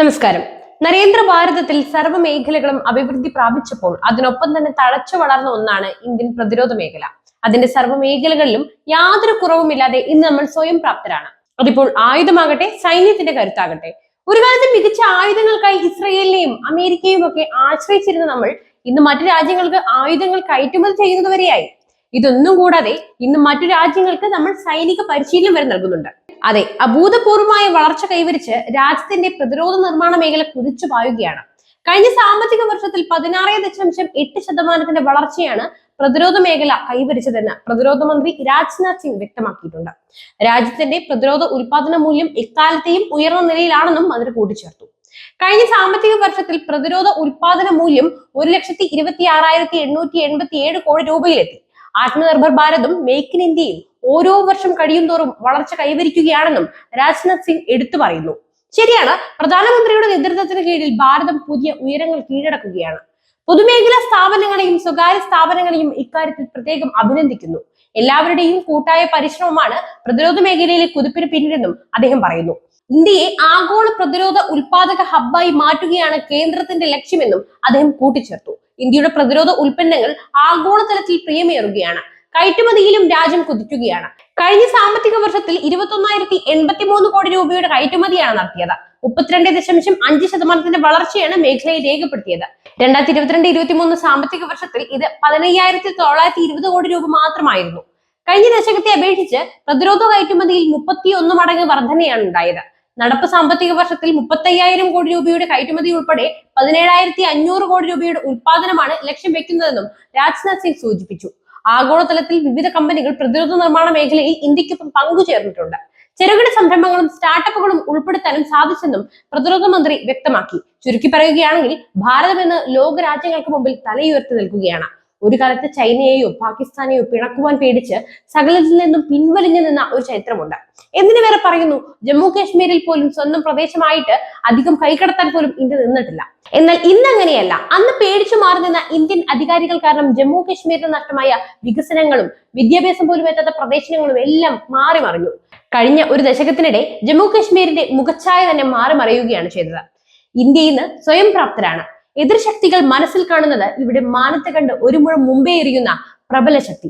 നമസ്കാരം. നരേന്ദ്ര ഭാരതത്തിൽ സർവ മേഖലകളും അഭിവൃദ്ധി പ്രാപിച്ചപ്പോൾ അതിനൊപ്പം തന്നെ തഴച്ചു വളർന്ന ഒന്നാണ് ഇന്ത്യൻ പ്രതിരോധ മേഖല. അതിന്റെ സർവ മേഖലകളിലും യാതൊരു കുറവുമില്ലാതെ ഇന്ന് നമ്മൾ സ്വയം പ്രാപ്തരാണ്. അതിപ്പോൾ ആയുധമാകട്ടെ സൈന്യത്തിന്റെ കരുത്താകട്ടെ. ഒരു കാലത്ത് മികച്ച ആയുധങ്ങൾക്കായി ഇസ്രയേലിനെയും അമേരിക്കയും ഒക്കെ ആശ്രയിച്ചിരുന്ന നമ്മൾ ഇന്ന് മറ്റു രാജ്യങ്ങൾക്ക് ആയുധങ്ങൾ കയറ്റുമതി ചെയ്യുന്നത് വരെയായി. ഇതൊന്നും കൂടാതെ ഇന്ന് മറ്റു രാജ്യങ്ങൾക്ക് നമ്മൾ സൈനിക പരിശീലനം വരെ നൽകുന്നുണ്ട്. അതെ അഭൂതപൂർവമായ വളർച്ച കൈവരിച്ച് രാജ്യത്തിന്റെ പ്രതിരോധ നിർമ്മാണ മേഖല കുതിച്ചു പായുകയാണ്. കഴിഞ്ഞ സാമ്പത്തിക വർഷത്തിൽ പതിനാറ് ദശാംശം എട്ട് ശതമാനത്തിന്റെ വളർച്ചയാണ് പ്രതിരോധ മേഖല കൈവരിച്ചതെന്ന് പ്രതിരോധ മന്ത്രി രാജ്നാഥ് സിംഗ് വ്യക്തമാക്കിയിട്ടുണ്ട്. രാജ്യത്തിന്റെ പ്രതിരോധ ഉൽപാദന മൂല്യം എക്കാലത്തെയും ഉയർന്ന നിലയിലാണെന്നും മന്ത്രി കൂട്ടിച്ചേർത്തു. കഴിഞ്ഞ സാമ്പത്തിക വർഷത്തിൽ പ്രതിരോധ ഉൽപാദന മൂല്യം ഒരു ലക്ഷത്തി ഇരുപത്തി ആറായിരത്തി എണ്ണൂറ്റി എൺപത്തി ഏഴ് കോടി രൂപയിലെത്തി. ആത്മനിർഭർ ഭാരതും മേക്ക് ഇൻ ഇന്ത്യയും ഓരോ വർഷം കഴിയും തോറും വളർച്ച കൈവരിക്കുകയാണെന്നും രാജ്നാഥ് സിംഗ് എടുത്തു പറയുന്നു. ശരിയാണ് പ്രധാനമന്ത്രിയുടെ നേതൃത്വത്തിന് കീഴിൽ ഭാരതം പുതിയ ഉയരങ്ങൾ കീഴടക്കുകയാണ്. പൊതുമേഖലാ സ്ഥാപനങ്ങളെയും സ്വകാര്യ സ്ഥാപനങ്ങളെയും ഇക്കാര്യത്തിൽ പ്രത്യേകം അഭിനന്ദിക്കുന്നു. എല്ലാവരുടെയും കൂട്ടായ പരിശ്രമമാണ് പ്രതിരോധ മേഖലയിലെ കുതിപ്പിന് പിന്നിലെന്നും അദ്ദേഹം പറയുന്നു. ഇന്ത്യയെ ആഗോള പ്രതിരോധ ഉൽപാദക ഹബ്ബായി മാറ്റുകയാണ് കേന്ദ്രത്തിന്റെ ലക്ഷ്യമെന്നും അദ്ദേഹം കൂട്ടിച്ചേർത്തു. ഇന്ത്യയുടെ പ്രതിരോധ ഉൽപ്പന്നങ്ങൾ ആഗോളതലത്തിൽ പ്രിയമേറുകയാണ്. കയറ്റുമതിയിലും രാജ്യം കുതിക്കുകയാണ്. കഴിഞ്ഞ സാമ്പത്തിക വർഷത്തിൽ ഇരുപത്തൊന്നായിരത്തി എൺപത്തി മൂന്ന് കോടി രൂപയുടെ കയറ്റുമതിയാണ് നടത്തിയത്. മുപ്പത്തിരണ്ട് ദശാംശം അഞ്ച് ശതമാനത്തിന്റെ വളർച്ചയാണ് മേഖലയിൽ രേഖപ്പെടുത്തിയത്. രണ്ടായിരത്തി ഇരുപത്തിരണ്ട് ഇരുപത്തി മൂന്ന് സാമ്പത്തിക വർഷത്തിൽ ഇത് പതിനയ്യായിരത്തി തൊള്ളായിരത്തി ഇരുപത് കോടി രൂപ മാത്രമായിരുന്നു. കഴിഞ്ഞ ദശകത്തെ അപേക്ഷിച്ച് പ്രതിരോധ കയറ്റുമതിയിൽ മുപ്പത്തി ഒന്ന് മടങ്ങ് വർധനയാണ് ഉണ്ടായത്. നടപ്പ് സാമ്പത്തിക വർഷത്തിൽ മുപ്പത്തയ്യായിരം കോടി രൂപയുടെ കയറ്റുമതി ഉൾപ്പെടെ പതിനേഴായിരത്തി അഞ്ഞൂറ് കോടി രൂപയുടെ ഉൽപാദനമാണ് ലക്ഷ്യം വെക്കുന്നതെന്നും രാജ്നാഥ് സിംഗ് സൂചിപ്പിച്ചു. ആഗോളതലത്തിൽ വിവിധ കമ്പനികൾ പ്രതിരോധ നിർമ്മാണ മേഖലയിൽ ഇന്ത്യക്കൊപ്പം പങ്കുചേർന്നിട്ടുണ്ട്. ചെറുകിട സംരംഭങ്ങളും സ്റ്റാർട്ടപ്പുകളും ഉൾപ്പെടുത്താനും സാധിച്ചെന്നും പ്രതിരോധ മന്ത്രി വ്യക്തമാക്കി. ചുരുക്കി പറയുകയാണെങ്കിൽ ഭാരതം എന്ന് ലോക രാജ്യങ്ങൾക്ക് മുമ്പിൽ തലയുയർത്തി നിൽക്കുകയാണ്. ഒരു കാലത്ത് ചൈനയെയോ പാകിസ്ഥാനെയോ പിണക്കുവാൻ പേടിച്ച് സകലത്തിൽ നിന്നും പിൻവലിഞ്ഞു നിന്ന ഒരു ചരിത്രമുണ്ട്. എന്തിനു വേറെ പറയുന്നു? ജമ്മു കാശ്മീരിൽ പോലും സ്വന്തം പ്രദേശമായിട്ട് അധികം കൈകടത്താൻ പോലും ഇന്ത്യ നിന്നിട്ടില്ല. എന്നാൽ ഇന്ന് അങ്ങനെയല്ല. അന്ന് പേടിച്ചു മാറി നിന്ന ഇന്ത്യൻ അധികാരികൾ കാരണം ജമ്മു കാശ്മീരിന് നഷ്ടമായ വികസനങ്ങളും വിദ്യാഭ്യാസം പോലും എത്താത്ത പ്രദേശങ്ങളും എല്ലാം മാറി മറിഞ്ഞു. കഴിഞ്ഞ ഒരു ദശകത്തിനിടെ ജമ്മു കാശ്മീരിന്റെ മുഖച്ഛായ തന്നെ മാറി മറിയുകയാണ് ചെയ്തത്. ഇന്ത്യ ഇന്ന് സ്വയം പ്രാപ്തരാണ്. എതിർശക്തികൾ മനസ്സിൽ കാണുന്നത് ഇവിടെ മാനത്തെ കണ്ട് ഒരു മുഴം മുമ്പേ എറിയുന്ന പ്രബല ശക്തി.